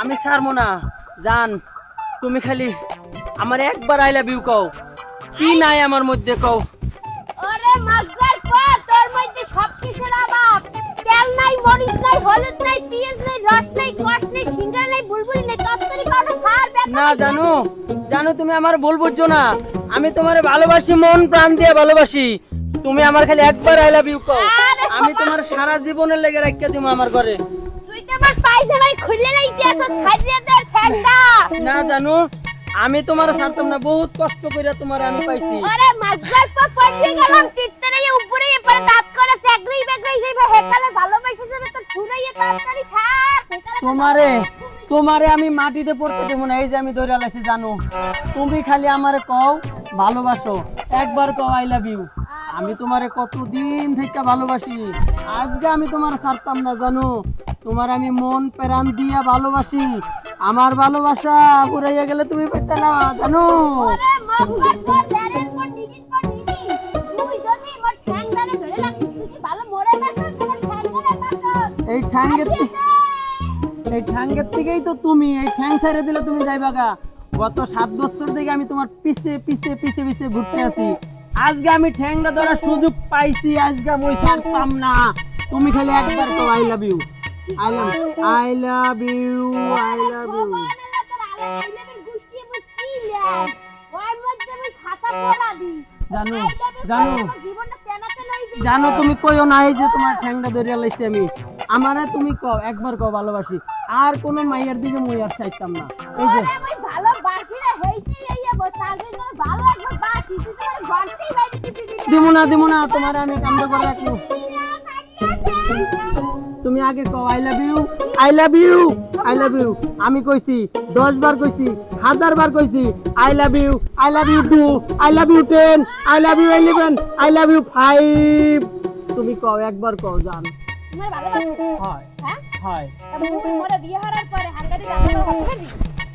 আমি ছাড়বো না। জান তুমি খালি আমার একবার আই লাভ ইউ কও। কি নাই আমার মধ্যে কও। ওরে মাগজার পা তোর মধ্যে সব কিছুর অভাব। তেল নাই মরিচ নাই হলুদ নাই পেঁয়াজ নাই রস নাই কষ নাই সিঙ্গার নাই বুলবুল নাই তত্তরি সার বেটা না জানো জানো তুমি আমার ভুল বুঝছ না। আমি তোমার ভালোবাসি মন প্রাণ দিয়ে ভালোবাসি। তুমি আমার খালি একবার আই লাভ ইউ কও। আমি। তোমার সারা জীবনের লেগে রাখিয়া দিব আমার ঘরে। আমার পায়জামাই খুলে লাইতে আছো সাইডে দে ফ্যানটা। না জানো আমি তোমার ছাড়তাম না বহুত কষ্ট করে তোমার আমি পাইছি। ওরে মাগজার পা পড়ে গেলাম চিত্তরে উপরে এপারে দাঁত করে চাকরি বাকরি যাইবে হেকালে ভালোবাসে যাবে তো ছুড়াইয়ে তাড়াতাড়ি ছাড়। তোমারে তোমারে আমি মাটিতে পড়তে দেবো না এই যে আমি ধরে আলাইছি জানো। তুমি খালি আমারে কও ভালোবাসো। একবার কও আই লাভ ইউ আমি তোমারে কতদিন থেকে ভালোবাসি? আজকে আমি তোমার ছাড়তাম না জানো। তোমার আমি মন প্রাণ দিয়া ভালোবাসি। আমার ভালোবাসা পুরাইয়া গেলে তুমি পেতে না জানো? এই ঠ্যাঙ্গের এই ঠ্যাঙ্গের থেকেই তো তুমি এই ঠ্যাং ছেড়ে দিলে তুমি যাইবা গা। গত সাত বছর থেকে আমি তোমার পিছে পিছে পিছে পিছে ঘুরতে আছি। আজকে আমি ঠ্যাংটা ধরার সুযোগ পাইছি আজকে আমি ছাড়তাম না। তুমি খালি একবার তো I love you I love I love you I love you জানো, জানো। জানো তুমি কইও না এই যে তোমার ঠ্যাংটা ধরে লাইছি আমি। আমারে তুমি কও একবার কও ভালোবাসি। আর কোনো মাইয়ার দিকে মুই আর চাইতাম না। এই যে। দিমু না দিমু না তোমার আমি কান্দ করে রাখব তুমি আগে কও I love you I love you I love you আমি কইছি দশ বার কইছি হাজার বার কইছি I love you I love you two I love you ten I love you eleven I love you five তুমি কও একবার কও জান। হয় হয়?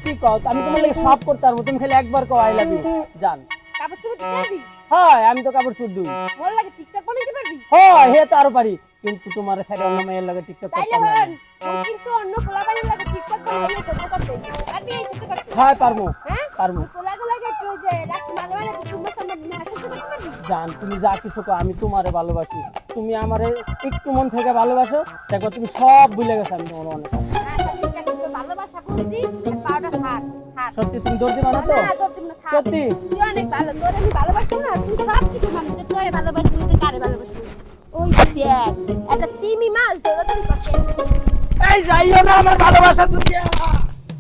কি কও আমি তোমার লাগে সব করতে পারব তুমি খালি একবার কও আই লাভ ইউ জান। হয় আমি তো কাপড় চুর দুই হয় হে তো আরও পারি। কিন্তু তোমার সাইডে অন্য মেয়ের লাগে টিকটক করতাম না কিন্তু অন্য পোলাপানির লাগে টিকটক করে হলে তোমরা করতে পারবি এই করতে হয় পারব। হ্যাঁ? পারব। পোলাগুলাকে একটু যে রাখি মাঝে মাঝে তোমার সামনে মেসেজ করতে পারবি? জান তুমি যা কিছু কও আমি তোমারে ভালোবাসি। তুমি আমারে একটু মন থেকে ভালোবাসো দেখো তুমি সব ভুলে গেছো আমি তোমার অনেক। তোর ভালোবাসা বুঝছি পাউডার ছাড় সত্যি তুমি দৌড় দিবা না তো ছাড় সত্যি? তুই অনেক ভালো তোর আমি ভালোবাসি না তুই সব কিছু মানুষ তোরে ভালোবাসি। একটা তিমি মাছ ধরে তুমি এই যাইও না আমার ভালোবাসা তুমি